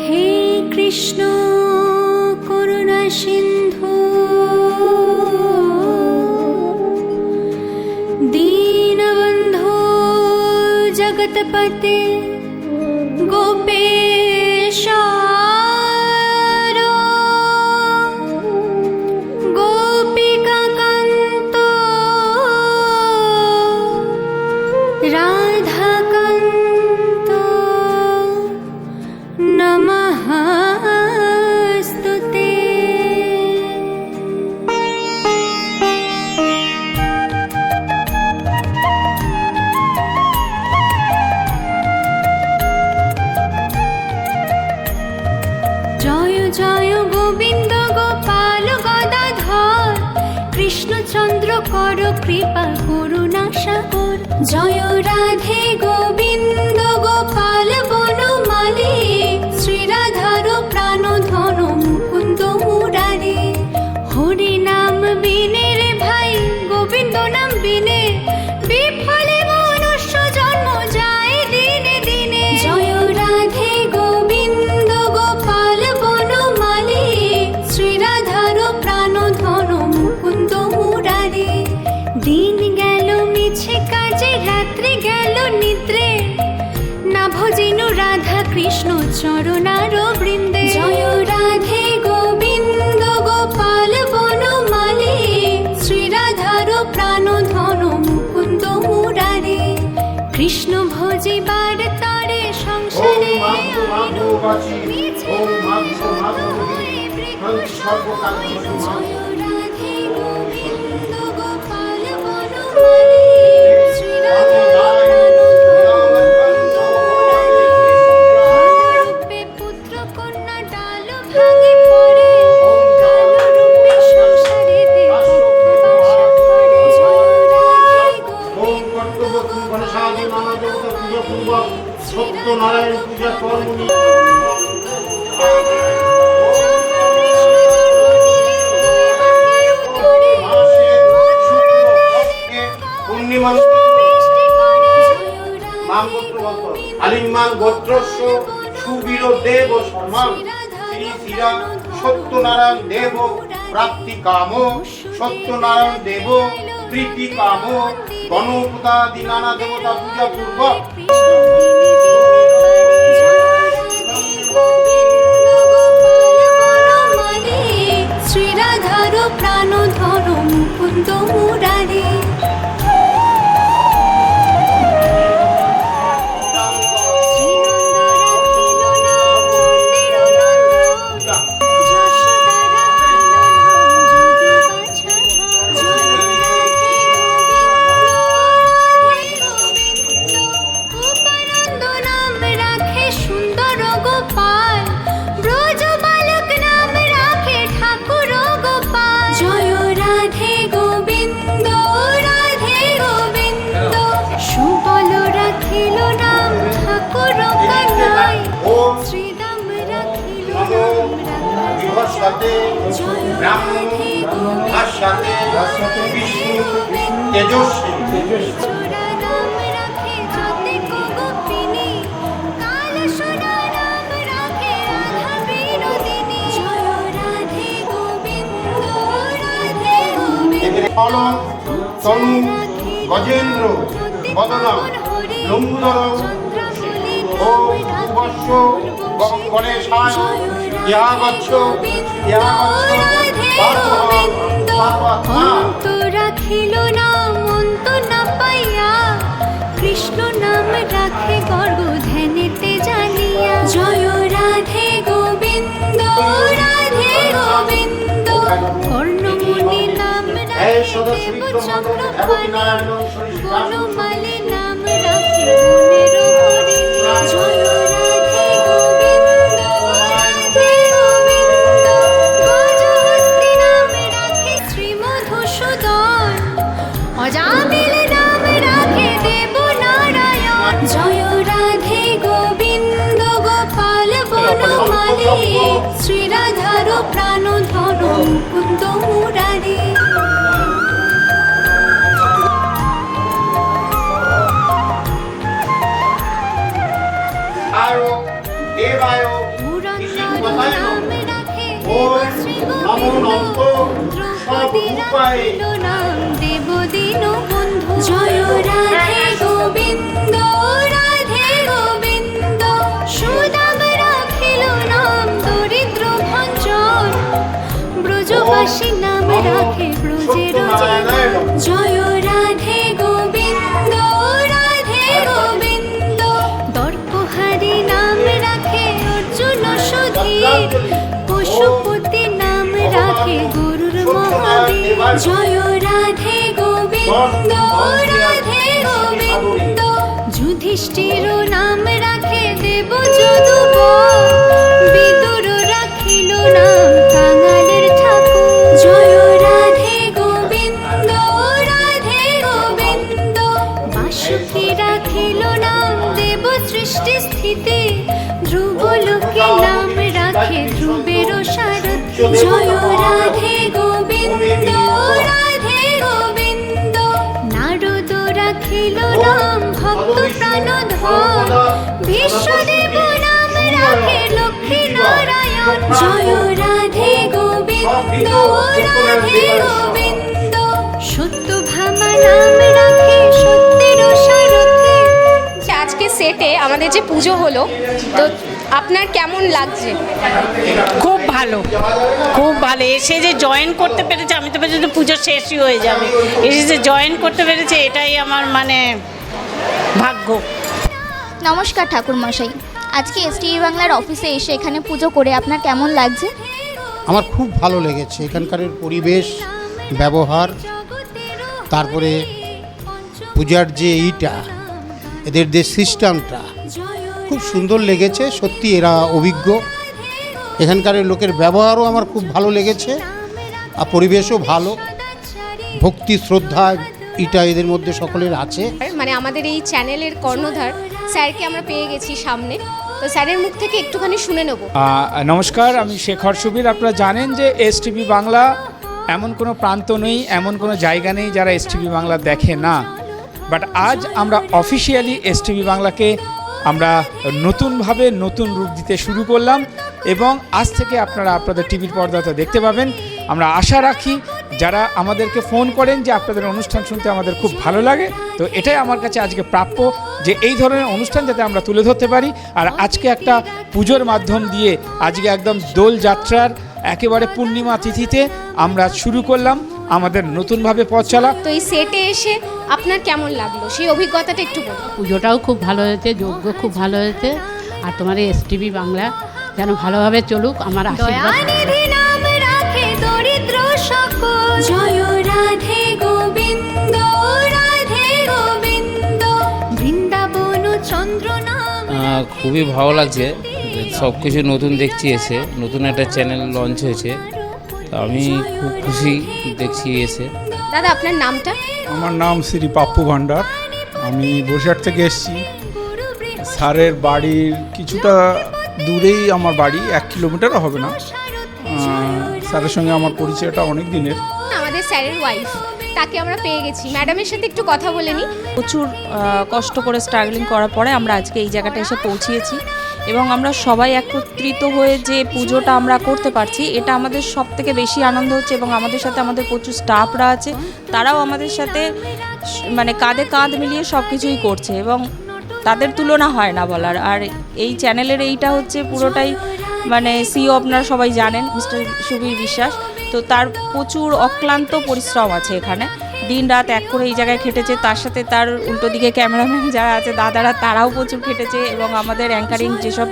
হে কৃষ্ণ করুণা সিন্ধু দীনবন্ধু জগৎপতে 超过刚刚说的？নাম গোত্র আলিম্মান গোত্রস্য সুবীর দেব শর্মা শ্রী শ্রীরা সত্যনারায়ণ দেব, প্রাপ্তি কাম, সত্যনারায়ণ দেব, প্রীতি কাম গণপতাদি নানা দেবতা পূজা পূর্বক প্রাণ মুকুন্দ মুরারে। গোবিন্দ তনু গজেন্দ্র বদনা লম্বুধর ও বর্ষ গণেশায় ইহা গচ্ছ ইহা রাখিল নাম অন্ত না পাইয়া কৃষ্ণ নাম রাখে গর্ব ধ্যানেতে জানিয়া জয় রাধে গোবিন্দ রাধে গোবিন্দ। বনমালী নাম রাখে মনের জয় রাধে গোবিন্দ রাধে গোবিন্দ গজহস্তি নাম রাখে শ্রী মধুসূদন অজামিল নাম রাখে দেব নারায়ণ জয় রাধে গোবিন্দ গোপাল বনমালী। শ্রীরাধার প্রাণ ধর মুকুন্দ মুরারি রাখিল নাম দেব দিন বন্ধু জয় রাধে গোবিন্দ রাধে গোবিন্দ সুদাম রাখিল নাম দরিদ্র ভঞ্জন ব্রজবাসী নাম রাখে ব্রজের জয় রাধে গোবিন্দ। রাধে গোবিন্দ। দর্পহারি নাম রাখে অর্জুন সুধীর। পশুপতি নাম রাখে জয় রাধে গোবিন্দ রাধে গোবিন্দ। যুধিষ্ঠির নাম রাখে দেব যদুব জয় রাধে গোবিন্দ রাধে গোবিন্দ। সত্য ভামা নাম রাখে সত্যের সারথি। আজকে সেটে আমাদের যে পুজো হলো তো আপনার কেমন লাগছে? খুব ভালো খুব ভালো। এসে যে জয়েন করতে পেরেছে আমি তো ভেবেছি পুজো শেষই হয়ে যাবে। এসে যে জয়েন করতে পেরেছে এটাই আমার মানে ভাগ্য। নমস্কার ঠাকুর মশাই আজকে এসটিভি বাংলার অফিসে এসে এখানে পুজো করে আপনার কেমন লাগছে? আমার খুব ভালো লেগেছে। এখানকার পরিবেশ ব্যবহার তারপরে পূজার যে এইটা এদের যে সিস্টেমটা খুব সুন্দর লেগেছে। সত্যি এরা অভিজ্ঞ। এখানকার লোকের ব্যবহারও আমার খুব ভালো লেগেছে আর পরিবেশও ভালো। ভক্তি শ্রদ্ধা এটা এদের মধ্যে সকলের আছে। মানে আমাদের এই চ্যানেলের কর্ণধার স্যারকে আমরা পেয়ে গেছি সামনে। তো স্যারের মুখ থেকে একটুখানি শুনে নেব। নমস্কার, আমি শেখর সুবীর। আপনারা জানেন যে এস বাংলা এমন কোনো প্রান্ত নেই, এমন কোনো জায়গা নেই যারা এস বাংলা দেখে না। বাট আজ আমরা অফিসিয়ালি এস বাংলাকে আমরা নতুনভাবে নতুন রূপ দিতে শুরু করলাম এবং আজ থেকে আপনারা আপনাদের টিভির পর্দাতে দেখতে পাবেন। আমরা আশা রাখি যারা আমাদেরকে ফোন করেন যে আপনাদের অনুষ্ঠান শুনতে আমাদের খুব ভালো লাগে তো এটাই আমার কাছে আজকে প্রাপ্য যে এই ধরনের অনুষ্ঠান যাতে আমরা তুলে ধরতে পারি। আর আজকে একটা পুজোর মাধ্যম দিয়ে আজকে একদম দোল যাত্রার একেবারে পূর্ণিমা তিথিতে আমরা শুরু করলাম আমাদের নতুনভাবে পথ চলা। তো এই সেটে এসে আপনার কেমন লাগল? সেই অভিজ্ঞতাটা একটু বলুন। পুজোটাও খুব ভালো হয়েছে যজ্ঞ খুব ভালো হয়েছে আর তোমার এস টিভি বাংলা যেন ভালোভাবে চলুক আমার আশীর্বাদ। দয়ানিধি নাম রাখে দরিদ্র সকল। খুবই ভালো লাগছে। সব কিছু নতুন দেখছি এসে নতুন একটা চ্যানেল লঞ্চ হয়েছে। তো আমি খুব খুশি দেখছি এসে। দাদা আপনার নামটা? আমার নাম শ্রী পাপ্পু ভান্ডার আমি বসিরহাট থেকে এসেছি। স্যারের বাড়ির কিছুটা দূরেই আমার বাড়ি এক কিলোমিটারও হবে না। স্যারের সঙ্গে আমার পরিচয়টা অনেক দিনের। আমাদের স্যারের ওয়াইফ তাকে আমরা পেয়ে গেছি। ম্যাডামের সাথে একটু কথা বলে নিই। প্রচুর কষ্ট করে স্ট্রাগলিং করার পরে আমরা আজকে এই জায়গাটা এসে পৌঁছিয়েছি এবং আমরা সবাই একত্রিত হয়ে যে পুজোটা আমরা করতে পারছি, এটা আমাদের সব থেকে বেশি আনন্দ হচ্ছে এবং আমাদের সাথে আমাদের প্রচুর স্টাফরা আছে, তারাও আমাদের সাথে মানে কাঁধে কাঁধ মিলিয়ে সব কিছুই করছে এবং তাদের তুলনা হয় না বলার। আর এই চ্যানেলের এইটা হচ্ছে পুরোটাই মানে সিও আপনারা সবাই জানেন মিস্টার সুবীর বিশ্বাস। তো তার প্রচুর অক্লান্ত পরিশ্রম আছে এখানে। দিন রাত এক করে এই জায়গায় খেটেছে, তার সাথে তার উল্টো দিকে ক্যামেরাম্যান যারা আছে, দাদারা তারাও প্রচুর খেটেছে এবং আমাদের অ্যাঙ্কারিং যেসব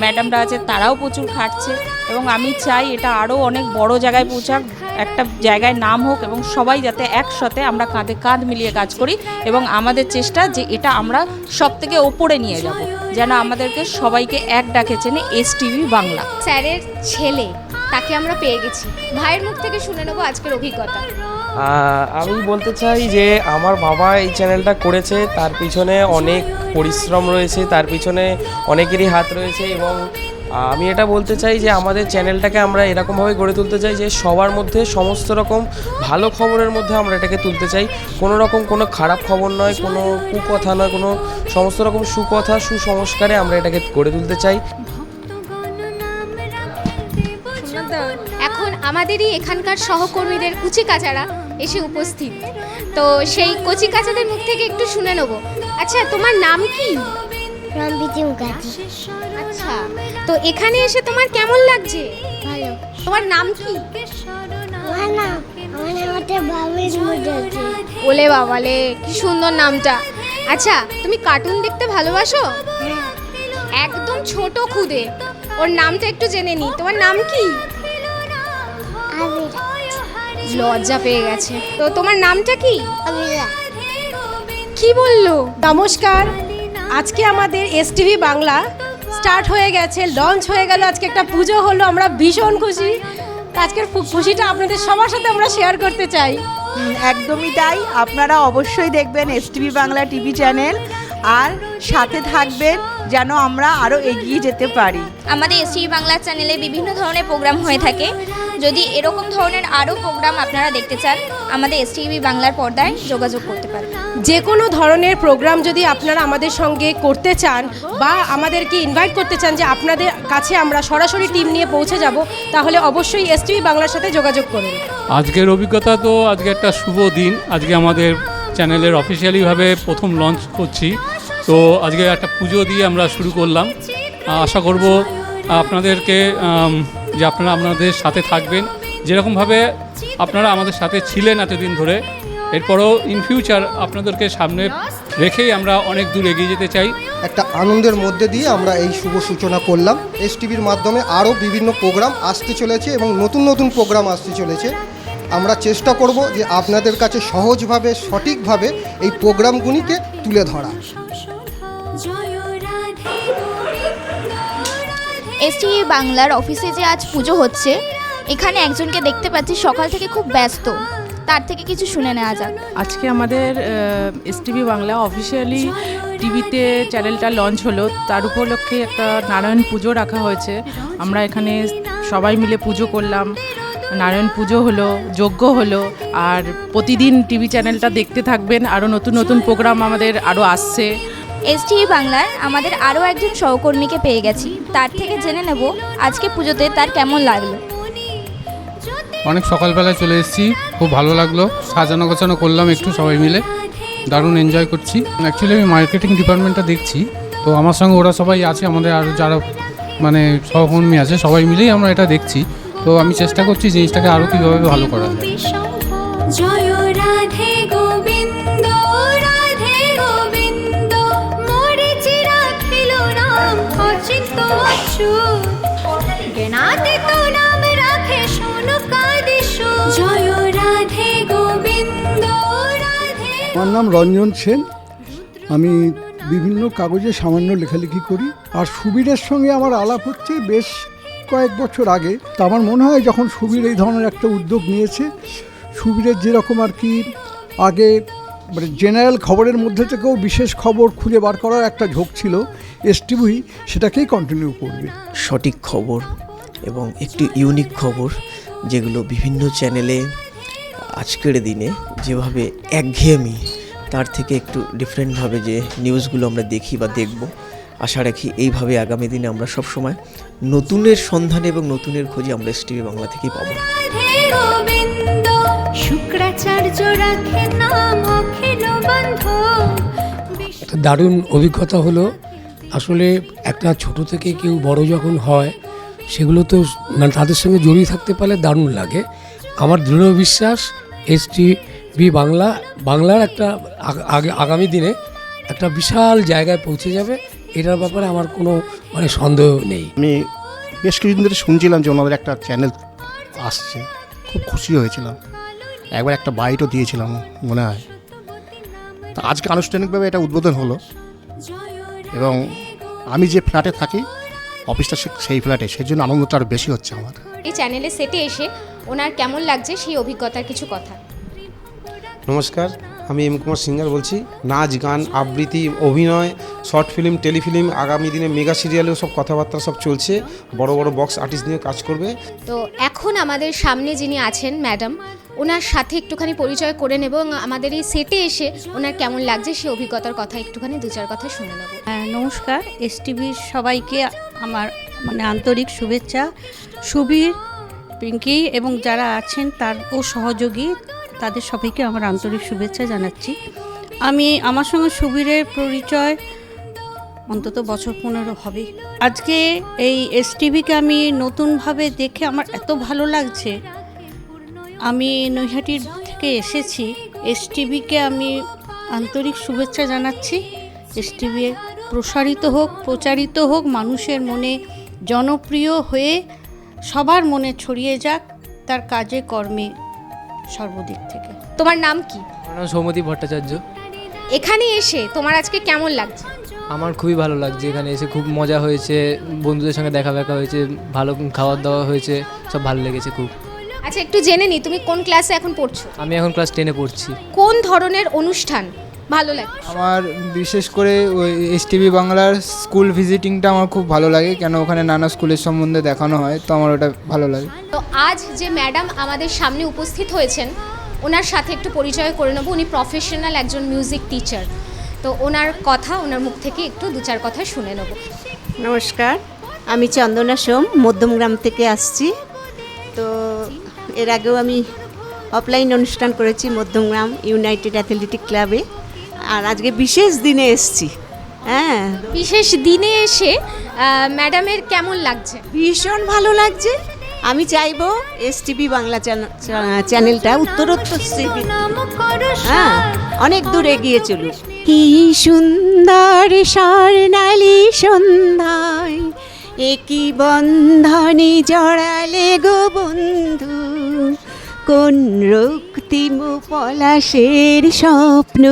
ম্যাডামরা আছে, তারাও প্রচুর খাটছে। এবং আমি চাই এটা আরও অনেক বড় জায়গায় পৌঁছাক একটা জায়গায় নাম হোক এবং সবাই যাতে একসাথে আমরা কাঁধে কাঁধ মিলিয়ে কাজ করি এবং আমাদের চেষ্টা যে এটা আমরা সব থেকে ওপরে নিয়ে যাব যেন আমাদেরকে সবাইকে এক ডাকে চেনে এস টিভি বাংলা। স্যারের ছেলে তাকে আমরা পেয়ে গেছি। ভাইয়ের মুখ থেকে শুনে নেব আজকের অভিজ্ঞতা। আমি বলতে চাই যে আমার বাবা এই চ্যানেলটা করেছে তার পিছনে অনেক পরিশ্রম রয়েছে তার পিছনে অনেকেরই হাত রয়েছে এবং আমি এটা বলতে চাই যে আমাদের চ্যানেলটাকে আমরা এরকমভাবে গড়ে তুলতে চাই যে সবার মধ্যে সমস্ত রকম ভালো খবরের মধ্যে আমরা এটাকে তুলতে চাই। কোনো রকম কোনো খারাপ খবর নয়, কোনো কুকথা নয়, কোনো সমস্ত রকম সুকথা, সুসংস্কারে আমরা এটাকে গড়ে তুলতে চাই। এখন আমাদেরই এখানকার সহকর্মীদের কুচি কাচারা এসে উপস্থিত। তো সেই কচি কাচাদের মুখ থেকে একটু শুনে নেব। আচ্ছা তোমার নাম কি? রণবিতি মুখার্জি আচ্ছা তো এখানে এসে তোমার কেমন লাগছে? ভালো। তোমার নাম কি? আমার নাম আমার নাম হচ্ছে বাবির মুখার্জি ওলে বাবালে কি সুন্দর নামটা। আচ্ছা তুমি কার্টুন দেখতে ভালোবাসো? একদম ছোট খুদে। ওর নামটা একটু জেনে নি। তোমার নাম কি? লজ্জা পেয়ে গেছে। তো তোমার নামটা কি? কি বলল? নমস্কার। আজকে আমাদের এস টিভি বাংলা স্টার্ট হয়ে গেছে, লঞ্চ হয়ে গেল, আজকে একটা পুজো হলো, আমরা ভীষণ খুশি। আজকের খুশিটা আপনাদের সবার সাথে আমরা শেয়ার করতে চাই। একদমই তাই। আপনারা অবশ্যই দেখবেন S TV Bangla TV channel. আর সাথে থাকবেন যেন আমরা আরও এগিয়ে যেতে পারি। আমাদের এসটিভি বাংলা চ্যানেলে বিভিন্ন ধরনের প্রোগ্রাম হয়ে থাকে। যদি এরকম ধরনের আরও প্রোগ্রাম আপনারা দেখতে চান আমাদের এসটিভি বাংলার পর্দায় যোগাযোগ করতে পারেন যে কোনো ধরনের প্রোগ্রাম যদি আপনারা আমাদের সঙ্গে করতে চান বা আমাদেরকে ইনভাইট করতে চান যে আপনাদের কাছে আমরা সরাসরি টিম নিয়ে পৌঁছে যাব তাহলে অবশ্যই এস বাংলার সাথে যোগাযোগ করুন। আজকের অভিজ্ঞতা তো আজকে একটা শুভ দিন। আজকে আমাদের চ্যানেলের অফিসিয়ালিভাবে প্রথম লঞ্চ করছি। তো আজকে একটা পুজো দিয়ে আমরা শুরু করলাম। আশা করব আপনাদেরকে যে আপনারা আপনাদের সাথে থাকবেন, যেরকমভাবে আপনারা আমাদের সাথে ছিলেন এতদিন ধরে, এরপরও ইন ফিউচার আপনাদেরকে সামনে রেখেই আমরা অনেক দূর এগিয়ে যেতে চাই। একটা আনন্দের মধ্যে দিয়ে আমরা এই শুভ সূচনা করলাম। এস টিভির মাধ্যমে আরও বিভিন্ন প্রোগ্রাম আসতে চলেছে এবং নতুন নতুন প্রোগ্রাম আসতে চলেছে। আমরা চেষ্টা করব যে আপনাদের কাছে সহজভাবে, সঠিকভাবে এই প্রোগ্রামগুলিকে তুলে ধরা। এসটিভি বাংলার অফিসে যে আজ পুজো হচ্ছে, এখানে একজনকে দেখতে পাচ্ছি, সকাল থেকে খুব ব্যস্ত। তার থেকে কিছু শুনে নেওয়া যাক। আজকে আমাদের এস টিভি বাংলা অফিসিয়ালি টিভিতে চ্যানেলটা লঞ্চ হলো। তার উপলক্ষে একটা নারায়ণ পুজো রাখা হয়েছে। আমরা এখানে সবাই মিলে পুজো করলাম। নারায়ণ পুজো হলো, যজ্ঞ হলো, আর প্রতিদিন টিভি চ্যানেলটা দেখতে থাকবেন। আরও নতুন নতুন প্রোগ্রাম আমাদের আরও আসছে। এসটিভি বাংলার আমাদের আরও একজন সহকর্মীকে পেয়ে গেছি। তার থেকে জেনে নেব আজকে পুজোতে তার কেমন লাগল। অনেক সকালবেলায় চলে এসেছি খুব ভালো লাগল। সাজানো গোছানো করলাম একটু সবাই মিলে। দারুণ এনজয় করছি। অ্যাকচুয়ালি আমি মার্কেটিং ডিপার্টমেন্টটা দেখছি তো আমার সঙ্গে ওরা সবাই আছে আমাদের আরও যারা মানে সহকর্মী আছে সবাই মিলেই আমরা এটা দেখছি। তো আমি চেষ্টা করছি জিনিসটাকে আরও কীভাবে ভালো করা যায়। অচ্যুত তো নাম রাখে শোনো কাদিস জয় রাধে গোবিন্দ রাধে আমার নাম রঞ্জন সেন। আমি বিভিন্ন কাগজে সামান্য লেখালেখি করি। আর সুবীরের সঙ্গে আমার আলাপ হচ্ছে বেশ কয়েক বছর আগে। তা আমার মনে হয় যখন সুবীর এই ধরনের একটা উদ্যোগ নিয়েছে সুবীরের যেরকম আর কি আগে মানে জেনারেল খবরের মধ্যে থেকেও বিশেষ খবর খুঁজে বার করার একটা ঝোঁক ছিল। এস টিভি সেটাকেই কন্টিনিউ করবে। সঠিক খবর এবং একটি ইউনিক খবর যেগুলো বিভিন্ন চ্যানেলে আজকের দিনে যেভাবে একঘেয়েমি তার থেকে একটু ডিফারেন্টভাবে যে নিউজগুলো আমরা দেখি বা দেখব আশা রাখি এইভাবে আগামী দিনে আমরা সবসময় নতুনের সন্ধানে এবং নতুনের খোঁজে আমরা এস টিভি বাংলা থেকেই পাবো। শুক্রাচার্য রাখে নাম দারুণ অভিজ্ঞতা হলো আসলে একটা ছোট থেকে কেউ বড় যখন হয় সেগুলো তো মানে তাদের সঙ্গে জড়িয়ে থাকতে পারলে দারুণ লাগে। আমার দৃঢ় বিশ্বাস, এস টিভি বাংলা, বাংলার একটা আগে, আগামী দিনে একটা বিশাল জায়গায় পৌঁছে যাবে, এটার ব্যাপারে আমার কোনো মানে সন্দেহ নেই। আমি বেশ কিছুদিন ধরে শুনছিলাম যে ওনাদের একটা চ্যানেল আসছে, খুব খুশি হয়েছিলাম। একবার একটা বাইটও দিয়েছিলাম মনে হয়। তা আজকে আনুষ্ঠানিকভাবে এটা উদ্বোধন হলো। এবং আমি যে ফ্ল্যাটে থাকি অফিসটা সে- সেই ফ্ল্যাটে সেই জন্য আনন্দটা আরও বেশি হচ্ছে আমার। এই চ্যানেলে সেটে এসে ওনার কেমন লাগছে সেই অভিজ্ঞতার কিছু কথা? নমস্কার আমি এম কুমার সিঙ্গার বলছি। নাচ গান আবৃত্তি অভিনয় শর্ট ফিল্ম টেলিফিল্ম আগামী দিনে মেগা সিরিয়ালেও সব কথাবার্তা সব চলছে। বড় বড় বক্স আর্টিস্ট নিয়ে কাজ করবে। তো এখন আমাদের সামনে যিনি আছেন ম্যাডাম ওনার সাথে একটুখানি পরিচয় করে নেব এবং আমাদের এই সেটে এসে ওনার কেমন লাগছে সেই অভিজ্ঞতার কথা একটুখানি দু চার কথা শুনে নেব। হ্যাঁ, নমস্কার। এস সবাইকে আমার মানে আন্তরিক শুভেচ্ছা। সুবীর পিঙ্কি এবং যারা আছেন তার ও সহযোগী তাদের সবাইকে আমার আন্তরিক শুভেচ্ছা জানাচ্ছি। আমি আমার সঙ্গে সুবীরের পরিচয় অন্তত বছর পনেরো হবে। আজকে এই এস টিভিকে আমি নতুনভাবে দেখে আমার এত ভালো লাগছে। আমি নৈহাটির থেকে এসেছি। এস টিভিকে আমি আন্তরিক শুভেচ্ছা জানাচ্ছি। এস টিভি প্রসারিত হোক প্রচারিত হোক মানুষের মনে জনপ্রিয় হয়ে সবার মনে ছড়িয়ে যাক তার কাজে কর্মে সর্বদিক থেকে। তোমার নাম কি? আমার নাম সৌমদীপ ভট্টাচার্য। এখানে এসে তোমার আজকে কেমন লাগছে? আমার খুবই ভালো লাগছে এখানে এসে। খুব মজা হয়েছে বন্ধুদের সঙ্গে দেখা দেখা হয়েছে ভালো খাওয়ার দাওয়া হয়েছে সব ভালো লেগেছে খুব। আচ্ছা একটু জেনে নি তুমি কোন ক্লাসে এখন পড়ছো? আমি এখন ক্লাস টেনে পড়ছি। কোন ধরনের অনুষ্ঠান ভালো লাগে? আমার বিশেষ করে ওই এস টিভি বাংলার স্কুল ভিজিটিংটা আমার খুব ভালো লাগে কেন ওখানে নানা স্কুলের সম্বন্ধে দেখানো হয় তো আমার ওটা ভালো লাগে। তো আজ যে ম্যাডাম আমাদের সামনে উপস্থিত হয়েছেন ওনার সাথে একটু পরিচয় করে নেব। উনি প্রফেশনাল একজন মিউজিক টিচার তো ওনার কথা ওনার মুখ থেকে একটু দু চার কথা শুনে নেব। নমস্কার আমি চন্দনা সোম মধ্যমগ্রাম থেকে আসছি। তো এর আগেও আমি অফলাইন অনুষ্ঠান করেছি মধ্যমগ্রাম ইউনাইটেড অ্যাথলেটিক ক্লাবে আর আজকে বিশেষ দিনে এসছি। হ্যাঁ। বিশেষ দিনে এসে ম্যাডামের কেমন লাগছে? ভীষণ ভালো লাগছে। আমি চাইব এস টিভি বাংলা চ্যান- চ্যানেলটা উত্তরোত্তর হ্যাঁ অনেক দূর এগিয়ে চলুক। কি সুন্দর স্বর্ণালী সন্ধ্যায় একই বন্ধনে জড়ালে গো বন্ধু। কোন রক্তিম পলাশের স্বপ্ন?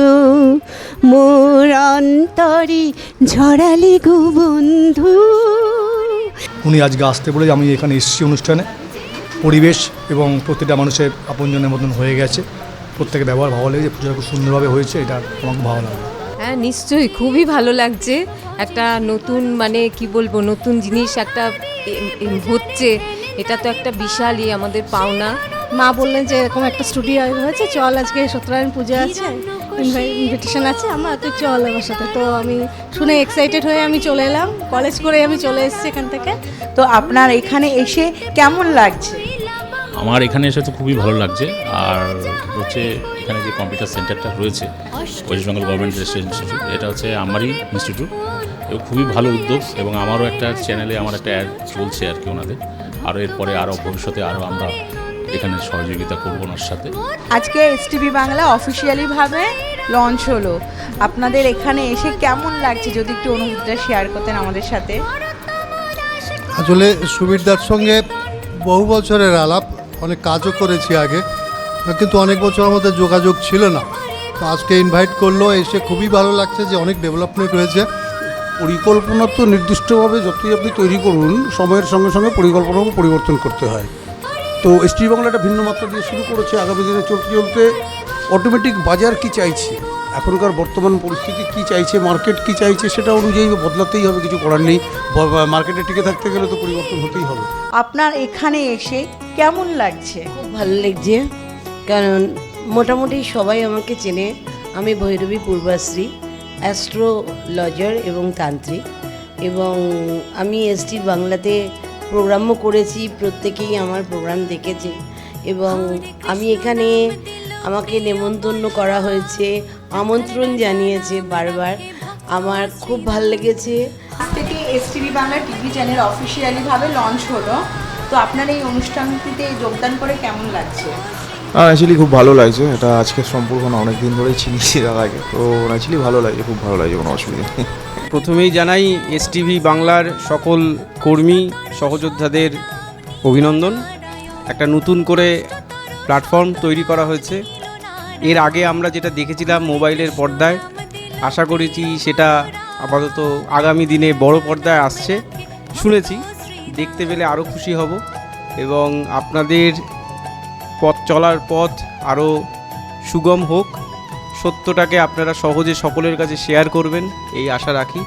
মোর অন্তরে ঝরালে গো বন্ধু। উনি আজকে আসতে বলে আমি এখানে এসেছি অনুষ্ঠানে। পরিবেশ এবং প্রতিটা মানুষের আপনজনের মতন হয়ে গেছে। প্রত্যেকের ব্যবহার ভালো লেগেছে পুজোটা খুব সুন্দরভাবে হয়েছে এটা আমার ভালো লাগে হ্যাঁ নিশ্চয়ই খুবই ভালো লাগছে। একটা নতুন মানে কি বলব নতুন জিনিস একটা হচ্ছে। এটা তো একটা বিশালই আমাদের পাওনা। মা বললেন যে এরকম একটা স্টুডিও হয়েছে চল আজকে সত্যনারায়ণ পুজো আছে ইনভিটেশন আছে আমার তুই চল আমার সাথে। তো আমি শুনে এক্সাইটেড হয়ে আমি চলে এলাম কলেজ করে আমি চলে এসেছি এখান থেকে। তো আপনার এখানে এসে কেমন লাগছে? আমার এখানে এসে তো খুবই ভালো লাগছে আর হচ্ছে এখানে যে কম্পিউটার সেন্টারটা রয়েছে ওয়েস্ট বেঙ্গল গভর্নমেন্ট ইনস্টিটিউট এটা হচ্ছে আমারই ইনস্টিটিউট এবং খুবই ভালো উদ্যোগ এবং আমারও একটা চ্যানেলে আমার একটা অ্যাড চলছে আর কি ওনাদের। আরও এরপরে আরও ভবিষ্যতে আরও আমরা এখানে সহযোগিতা করব ওনার সাথে। আজকে এস টিভি বাংলা অফিসিয়ালি ভাবে লঞ্চ হলো। আপনাদের এখানে এসে কেমন লাগছে যদি একটু অনুভূতিটা শেয়ার করতেন আমাদের সাথে? আসলে সুবীরদার সঙ্গে বহু বছরের আলাপ অনেক কাজও করেছি আগে কিন্তু অনেক বছর আমাদের যোগাযোগ ছিল না। তো আজকে ইনভাইট করল এসে খুবই ভালো লাগছে যে অনেক ডেভেলপমেন্ট হয়েছে। পরিকল্পনা তো নির্দিষ্টভাবে যতই আপনি তৈরি করুন সময়ের সঙ্গে সঙ্গে পরিকল্পনাও পরিবর্তন করতে হয়। তো এসটি বাংলা একটা ভিন্ন মাত্রা দিয়ে শুরু করেছে আগামী দিনে চলতে চলতে। অটোমেটিক বাজার কি চাইছে? এখনকার বর্তমান পরিস্থিতি কি চাইছে? মার্কেট কি চাইছে? সেটা অনুযায়ী বদলাতেই হবে কিছু করার নেই। মার্কেটে টিকে থাকতে গেলে তো পরিবর্তন হতেই হবে। আপনার এখানে এসে কেমন লাগছে? খুব ভালো লাগছে কারণ মোটামুটি সবাই আমাকে চেনে। আমি ভৈরবী পূর্বাশ্রী অ্যাস্ট্রোলজার এবং তান্ত্রিক। এবং আমি এসটি বাংলাতে প্রোগ্রামও করেছি প্রত্যেকেই আমার প্রোগ্রাম দেখেছে এবং আমি এখানে আমাকে নেমন্তন্ন করা হয়েছে আমন্ত্রণ জানিয়েছে বারবার। আমার খুব ভালো লেগেছে। আজ থেকে S TV Bangla TV channel officially ভাবে লঞ্চ হলো। তো আপনার এই অনুষ্ঠানটিতে যোগদান করে কেমন লাগছে? অ্যাকচুয়ালি খুব ভালো লাগছে। এটা আজকে সম্পর্ক না অনেক দিন ধরেই চিনিয়েছি তার আগে তো অ্যাকচুয়ালি ভালো লাগছে খুব ভালো লাগছে কোনো অসুবিধা নেই। প্রথমেই জানাই এসটিভি বাংলার সকল কর্মী, সহযোদ্ধাদের অভিনন্দন। একটা নতুন করে প্ল্যাটফর্ম তৈরি করা হয়েছে। এর আগে আমরা যেটা দেখেছিলাম মোবাইলের পর্দায়, আশা করেছি সেটা আপাতত আগামী দিনে বড় পর্দায় আসছে। শুনেছি, দেখতে পেলে আরও খুশি হব এবং আপনাদের পথ চলার পথ আরও সুগম হোক। সত্যটাকে আপনারা সহজে সকলের কাছে শেয়ার করবেন এই আশা রাখি।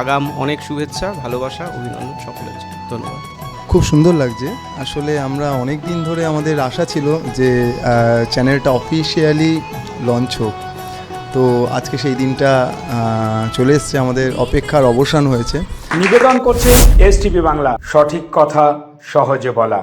আগাম অনেক শুভেচ্ছা ভালোবাসা অভিনন্দন সকলের জন্য। ধন্যবাদ। খুব সুন্দর লাগছে। আসলে আমরা অনেক দিন ধরে আমাদের আশা ছিল যে চ্যানেলটা অফিসিয়ালি লঞ্চ হোক। তো আজকে সেই দিনটা চলে এসছে আমাদের অপেক্ষার অবসান হয়েছে। নিবেদন করছে এস বাংলা। সঠিক কথা সহজে বলা।